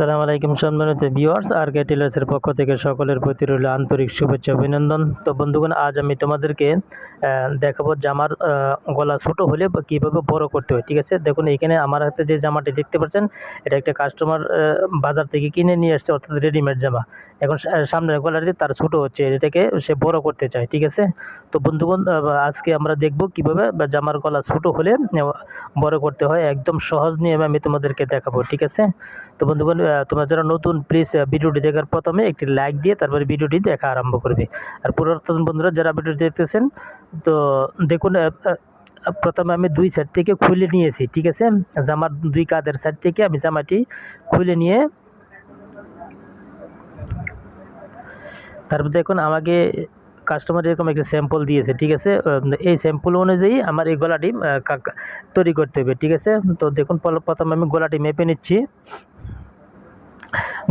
আসসালামু আলাইকুম সম্মানিত ভিউয়ার্স, আর কে টেলার্সের পক্ষ থেকে সকলের প্রতি রইল আন্তরিক শুভেচ্ছা, অভিনন্দন। তো বন্ধুগণ, আজ আমি তোমাদেরকে দেখাবো জামার গলা ছোটো হলে কীভাবে বড় করতে হয়, ঠিক আছে? দেখুন, এখানে আমার হাতে যে জামাটি দেখতে পাচ্ছেন, এটা একটা কাস্টমার বাজার থেকে কিনে নিয়ে আসছে, অর্থাৎ রেডিমেড জামা। এখন সামনের গলাটি তার ছোটো হচ্ছে, এটাকে সে বড় করতে চায়, ঠিক আছে? তো বন্ধুগণ আজকে আমরা দেখব কীভাবে জামার গলা ছোটো হলে বড় করতে হয়, একদম সহজ নিয়মে আমি তোমাদেরকে দেখাবো, ঠিক আছে? তো বন্ধুগণ তোমরা যারা নতুন প্লিজ ভিডিওটি দেখার প্রথমে একটি লাইক দিয়ে তারপরে ভিডিওটি দেখা আরম্ভ করবে। আর পুরাতন বন্ধুরা, যারা ভিডিওটি দেখতেছেন, তো দেখুন প্রথমে আমি দুই সাইড থেকে খুলে নিয়েছি, ঠিক আছে? জামার দুই কাদের সাইড থেকে আমি জামাটি খুলে নিয়ে, তারপর দেখুন, আমাকে কাস্টমার এরকম একটা স্যাম্পল দিয়েছে, ঠিক আছে? এই স্যাম্পল অনুযায়ী আমার এই গলাটি তৈরি করতে হবে, ঠিক আছে? তো দেখুন প্রথমে আমি গলাটি মেপে নিচ্ছি।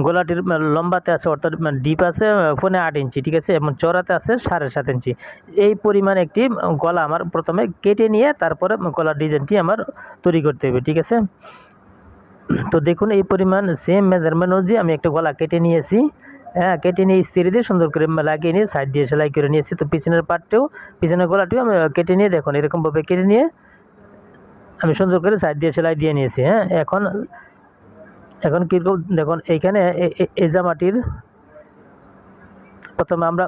গলাটির লম্বাতে আছে, অর্থাৎ ডিপ আছে ফোনে আট ইঞ্চি, ঠিক আছে? এবং চড়াতে আছে সাড়ে সাত ইঞ্চি। এই পরিমাণ একটি গলা আমার প্রথমে কেটে নিয়ে তারপরে গলার ডিজাইনটি আমার তৈরি করতে হবে, ঠিক আছে? তো দেখুন, এই পরিমাণ সেম মেজারমেন্ট অনুযায়ী আমি একটা গলা কেটে নিয়েছি। হ্যাঁ কেটে নিয়ে স্ত্রী দিয়ে সুন্দর করে লাগিয়ে নিয়ে সাইড দিয়ে সেলাই করে নিয়েছি। তো পিছনের পার্টটাও পিছনের গলাটিও আমি কেটে নিয়ে দেখুন, এরকমভাবে কেটে নিয়ে আমি সুন্দর করে সাইড দিয়ে সেলাই দিয়ে নিয়েছি। হ্যাঁ এখন এখন কীরকম দেখুন, এইখানে এই জামাটির প্রথমে আমরা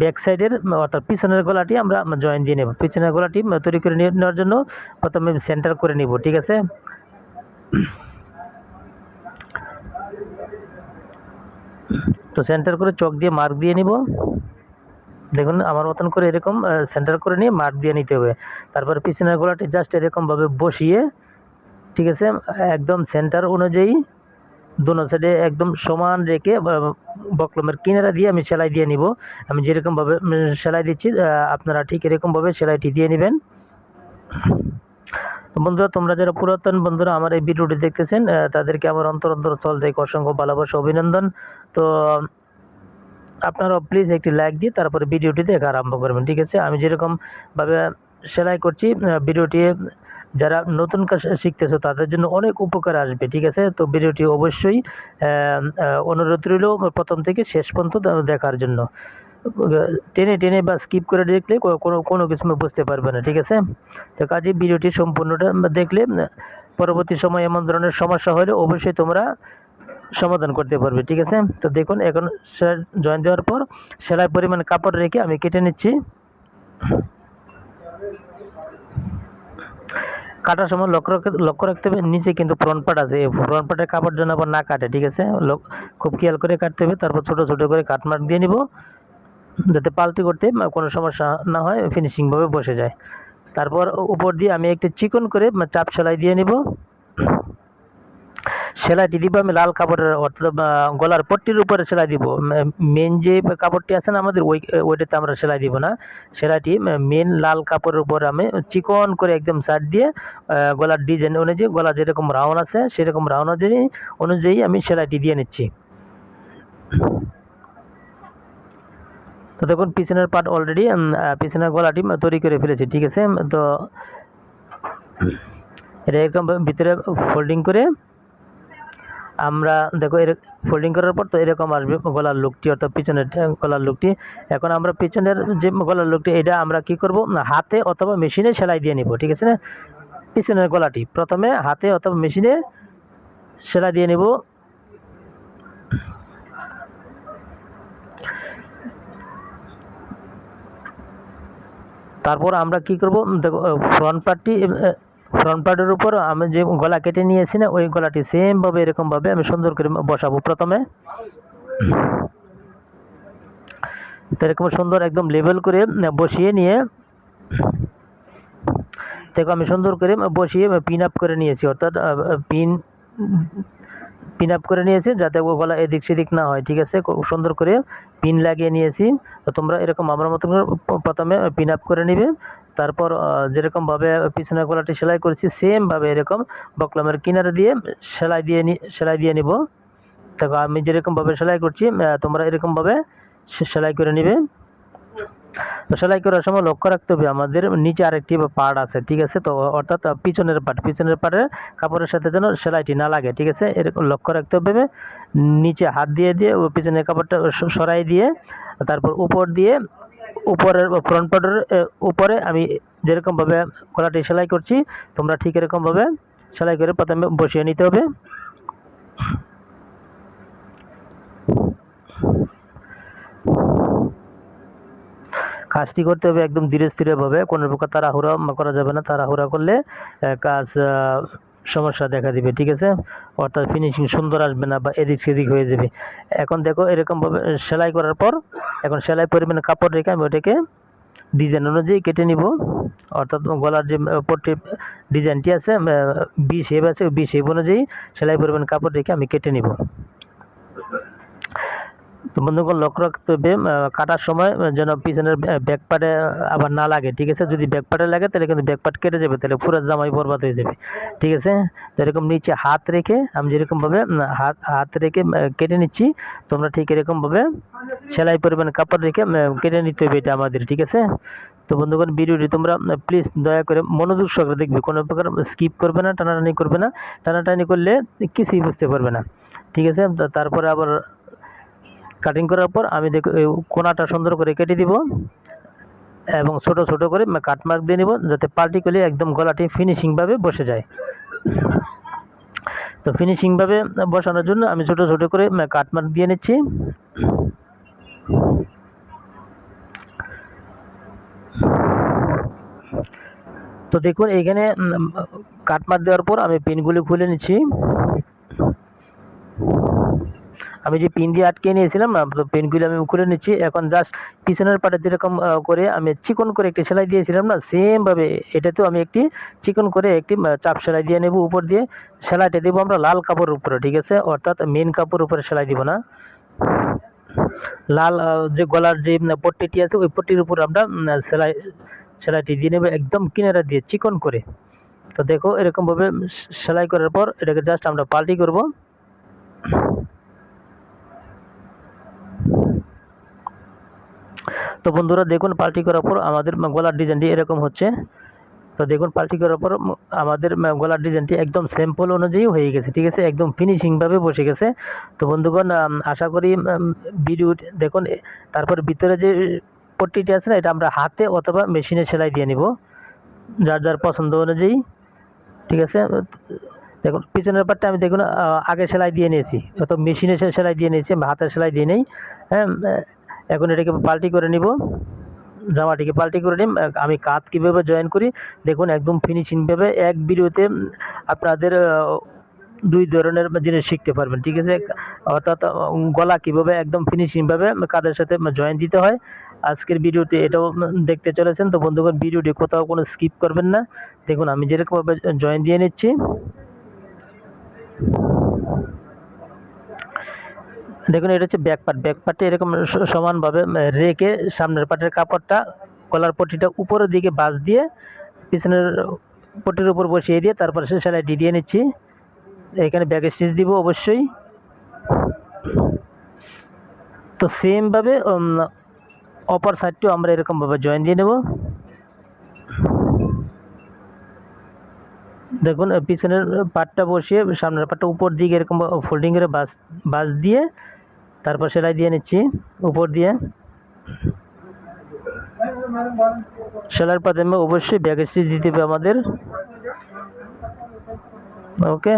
ব্যাক সাইডের অর্থাৎ পিছনের গলাটি আমরা জয়েন দিয়ে নেব। পিছনের গলাটি তৈরি করে নেওয়ার জন্য প্রথমে সেন্টার করে নিব, ঠিক আছে? তো সেন্টার করে চক দিয়ে মার্ক দিয়ে নিব। দেখুন, আমার মতন করে এরকম সেন্টার করে নিয়ে মার্ক দিয়ে নিতে হবে। তারপর পিছনের গোলাটি জাস্ট এরকমভাবে বসিয়ে ঠিক আছে? একদম সেন্টার অনুযায়ী দোনো সাইডে একদম সমান রেখে বকলমের কিনারা দিয়ে আমি সেলাই দিয়ে নিব। আমি যেরকমভাবে সেলাই দিচ্ছি আপনারা ঠিক এরকমভাবে সেলাইটি দিয়ে নেবেন। বন্ধুরা, তোমরা যারা পুরাতন বন্ধুরা আমার এই ভিডিওটি দেখতেছেন তাদেরকে আমার অন্তর অন্তর স্থল থেকে অসংখ্য ভালোবাসা, অভিনন্দন। তো, আপনারাও প্লিজ একটি লাইক দিয়ে তারপরে ভিডিওটি দেখা আরম্ভ করবেন, ঠিক আছে? আমি যেরকমভাবে সেলাই করছি ভিডিওটি যারা নতুন কাজ শিখতেছো, তাদের জন্য অনেক উপকার আসবে, ঠিক আছে? তো ভিডিওটি অবশ্যই অনুরোধ রইল প্রথম থেকে শেষ পর্যন্ত দেখার জন্য। টেনে টেনে বা স্কিপ করে দেখলে কোনো কোনো কিছু বুঝতে পারবে না, ঠিক আছে? তো কাজে ভিডিওটি সম্পূর্ণটা দেখলে, পরবর্তী সময় এমন ধরনের সমস্যা হলে অবশ্যই তোমরা সমাধান করতে পারবে, ঠিক আছে? তো দেখুন, এখন জয়েন দেওয়ার পর সেলাই পরিমাণ কাপড় রেখে আমি কেটে নিচ্ছি। কাটার সময় লক্ষ্য রাখতে লক্ষ্য রাখতে হবে, নিচে কিন্তু ফ্রন্ট পার্ট আছে। এই ফ্রন্ট পার্টের কাপড় যেন আবার না কাটে, ঠিক আছে? লোক খুব খেয়াল করে কাটতে হবে, তারপর ছোটো ছোটো করে কাটমার্ক দিয়ে নিব, যাতে পাল্টি করতে কোনো সমস্যা না হয় ফিনিশিংভাবে বসে যায়। তারপর উপর দিয়ে আমি একটি চিকন করে চাপ সেলাই দিয়ে নিব। সেলাইটি দিব, আমি লাল কাপড়ের অর্থাৎ গলার পট্টির উপরে সেলাই দিব। মেন যে কাপড়টি আছে না আমাদের, ওই, ওইটাতে আমরা সেলাই দিব না। সেলাইটি মেন লাল কাপড়ের উপর আমি চিকন করে একদম সাইড দিয়ে গলার ডিজাইন অনুযায়ী গলা যেরকম রাউন্ড আছে, সেরকম রাউন্ড অনুযায়ী অনুযায়ী আমি সেলাইটি দিয়ে নিচ্ছি। তো দেখুন, পিছনের পার্ট অলরেডি পিছনের গলাটি তৈরি করে ফেলেছি, ঠিক আছে? তো এটা এরকম ভিতরে ফোল্ডিং করে আমরা দেখো এর ফোল্ডিং করার পর তো এরকম আসবে গলার লুকটি, অর্থাৎ পিছনের গলার লুকটি। এখন আমরা পিছনের যে গলার লুকটি, এটা আমরা কি করব? হাতে অথবা মেশিনে সেলাই দিয়ে নিব, ঠিক আছে না? পিছনের গলাটি, প্রথমে হাতে অথবা মেশিনে সেলাই দিয়ে নিব। তারপর আমরা কি করব? দেখো ফ্রন্ট পার্টটি ফ্রন্ট পার্টের উপর আমি যে গলা কেটে নিয়েছি না, ওই গলাটি সেমভাবে এরকমভাবে আমি সুন্দর করে বসাবো প্রথমে। তো এরকম সুন্দর একদম লেভেল করে বসিয়ে নিয়ে, দেখো আমি সুন্দর করে বসিয়ে পিন আপ করে নিয়েছি, অর্থাৎ পিন পিন আপ করে নিয়েছি যাতে ও গলা এদিক সেদিক না হয়, ঠিক আছে? সুন্দর করে পিন লাগিয়ে নিয়েছি। তো তোমরা এরকম আমার মতন প্রথমে পিন আপ করে নিবে। তারপর যেরকমভাবে পিছনের গলাটি সেলাই করেছি সেমভাবে এরকম বকলমের কিনারে দিয়ে সেলাই দিয়ে সেলাই দিয়ে নিব। দেখো, আমি যেরকমভাবে সেলাই করছি তোমরা এরকমভাবে সেলাই করে নিবে। সেলাই করার সময় লক্ষ্য রাখতে হবে, আমাদের নিচে আরেকটি পার্ট আছে, ঠিক আছে? তো অর্থাৎ পিছনের পার্ট, পিছনের পার্টের কাপড়ের সাথে যেন সেলাইটি না লাগে, ঠিক আছে? এরকম লক্ষ্য রাখতে হবে, নিচে হাত দিয়ে দিয়ে পিছনের কাপড়টা সরাই দিয়ে, তারপর উপর দিয়ে উপরের ফ্রন্ট পার্টের উপরে আমি যেরকমভাবে গলাটি সেলাই করছি, তোমরা ঠিক এরকমভাবে সেলাই করে প্রথমে বসিয়ে নিতে হবে। কাজটি করতে হবে একদম ধীরে স্থিরভাবে কোনো প্রকার তাড়াহুড়া করা যাবে না, তাড়াহুড়া করলে কাজ সমস্যা দেখা দিবে, ঠিক আছে? অর্থাৎ ফিনিশিং সুন্দর আসবে না বা এদিক সেদিক হয়ে যাবে। এখন দেখো এরকমভাবে সেলাই করার পর, এখন সেলাই পরিমাণে কাপড় রেখে আমি ওটাকে ডিজাইন অনুযায়ী কেটে নিব। অর্থাৎ গলার যে পট্টি ডিজাইনটি আছে বি শেপ আছে বি শেপ অনুযায়ী সেলাই পরিমাণ কাপড় রেখে আমি কেটে নিব। তো বন্ধুগণ, লক্ষ্য রাখতে হবে কাটার সময় যেন পিছনের ব্যাক পার্টে আবার না লাগে। ঠিক আছে? যদি ব্যাক পার্টে লাগে, তাহলে কিন্তু ব্যাক পার্ট কেটে যাবে, তাহলে পুরো জামাই বরবাদ হয়ে যাবে। ঠিক আছে? তো এরকম নিচে হাত রেখে, আমি যেরকমভাবে হাত হাত রেখে কেটে নিচ্ছি, তোমরা ঠিক এরকমভাবে সেলাই পরিমাণ কাপড় রেখে কেটে নিতে হবে এটা আমাদের। ঠিক আছে? তো বন্ধুগণ, ভিডিওটি তোমরা প্লিজ দয়া করে মনোযোগ সহকারে দেখবে। কোনো প্রকার স্কিপ করবে না, টানাটানি করবে না। টানাটানি করলে কিছুই বুঝতে পারবে না। ঠিক আছে? তারপরে আবার কাটিং করার পর আমি দেখো কোনাটা সুন্দর করে কেটে দিব এবং ছোট ছোট করে কাট মার্ক দিয়ে নিব যাতে পার্টিকুলারলি একদম গলাটি ফিনিশিংভাবে বসে যায়। তো ফিনিশিংভাবে বসানোর জন্য আমি ছোট ছোট করে কাট মার্ক দিয়ে নিচ্ছি। তো দেখুন, এইখানে কাটমার দেওয়ার পর আমি পিনগুলি খুলে নিচ্ছি। আমি যে পিন দিয়ে আটকে নিয়েছিলাম না তো পিনগুলি আমি খুলে নিচ্ছি। এখন জাস্ট পিছনের পাটে যেরকম করে আমি চিকন করে একটি সেলাই দিয়েছিলাম না সেমভাবে এটাতেও আমি একটি চিকন করে একটি চাপ সেলাই দিয়ে নেব উপর দিয়ে। সেলাইটা দেবো আমরা লাল কাপড়ের উপরে, ঠিক আছে? অর্থাৎ মেন কাপড়ের উপরে সেলাই দিব না। লাল যে গলার যে পট্টিটি আছে, ওই পট্টির উপর আমরা সেলাই, সেলাইটি দিয়ে নেব একদম কিনারা দিয়ে চিকন করে। তো দেখো এরকমভাবে সেলাই করার পর এটাকে জাস্ট আমরা পাল্টি করব। তো বন্ধুরা দেখুন, পাল্টি করার পর আমাদের গলার ডিজাইনটি এরকম হচ্ছে। তো দেখুন, পাল্টি করার পর আমাদের গলার ডিজাইনটি একদম স্যাম্পল অনুযায়ী হয়ে গেছে, ঠিক আছে? একদম ফিনিশিংভাবে বসে গেছে। তো বন্ধুগণ আশা করি ভিডিও দেখুন, তারপর ভিতরে যে পট্টিটি আছে না, এটা আমরা হাতে অথবা মেশিনে সেলাই দিয়ে নিব, যার যার পছন্দ অনুযায়ী, ঠিক আছে? দেখুন পিছনের পাটটা আমি দেখুন আগে সেলাই দিয়ে নিয়েছি। অত মেশিনে সেলাই দিয়ে নিয়েছি আমি হাতে সেলাই দিয়ে নেই। হ্যাঁ এখন এটাকে পাল্টি করে নিব। জামাটিকে পাল্টি করে আহ, আমি কাত কীভাবে জয়েন করি? দেখুন একদম ফিনিশিংভাবে এক ভিডিওতে আপনাদের দুই ধরনের জিনিস শিখতে পারবেন ঠিক আছে? অর্থাৎ গলা কীভাবে একদম ফিনিশিংভাবে কাদের সাথে জয়েন দিতে হয়। আজকের ভিডিওতে এটাও দেখতে চলেছেন। তো বন্ধুগণ ভিডিওটি কোথাও কোনো স্কিপ করবেন না। দেখুন আমি যেরকমভাবে জয়েন দিয়ে নিচ্ছি। দেখুন, এটা হচ্ছে ব্যাক পার্ট ব্যাক পার্টে এরকম সমানভাবে রেখে সামনের পাটের কাপড়টা গলার পট্টিটা উপরের দিকে বাস দিয়ে পিছনের পট্টির উপর বসিয়ে দিয়ে তারপর সে সেলাইটি দিয়ে নিচ্ছি। এখানে ব্যাগের স্টিচ দিব অবশ্যই। তো সেমভাবে অপর সাইডটিও আমরা এরকমভাবে জয়েন দিয়ে নেব। দেখুন পিছনের পাটটা বসিয়ে, সামনের পাটটা উপর দিকে এরকম ফোল্ডিং করে বাস বাস দিয়ে তারপর সেলাই দিয়ে নিচ্ছি, উপর দিয়ে। সেলার প্রথমে অবশ্যই ব্যাগ স্টিচ দিতে হবে আমাদের। ওকে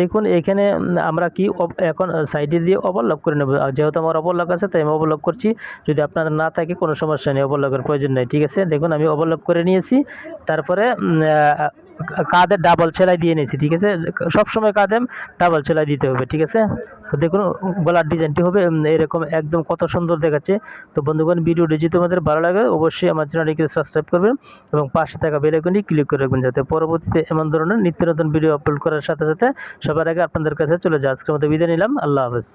দেখুন, এখানে আমরা কি এখন সাইডে দিয়ে ওভারলক করে নেব। যেহেতু আমার ওভারলক আছে, তাই আমি ওভারলক করছি। যদি আপনার না থাকে, কোনো সমস্যা নেই ওভারলকের প্রয়োজন নেই। ঠিক আছে? দেখুন, আমি ওভারলক করে নিয়েছি। তারপরে কাঁধে ডাবল সেলাই দিয়ে নিয়েছি, ঠিক আছে? সবসময় কাঁধে ডাবল সেলাই দিতে হবে, ঠিক আছে? দেখুন, গলার ডিজাইনটি হবে এরকম একদম কত সুন্দর দেখাচ্ছে। তো বন্ধুগণ, ভিডিওটি যদি তোমাদের ভালো লাগে, অবশ্যই আমার চ্যানেলটিকে সাবস্ক্রাইব করবেন এবং পাশে থাকা বেল আইকনটি ক্লিক করে রাখবেন যাতে পরবর্তীতে এমন ধরনের নিত্য নতুন ভিডিও আপলোড করার সাথে সাথে সবার আগে আপনাদের কাছে চলে যায় আজকের মতো বিদায় নিলাম। আল্লাহ হাফেজ।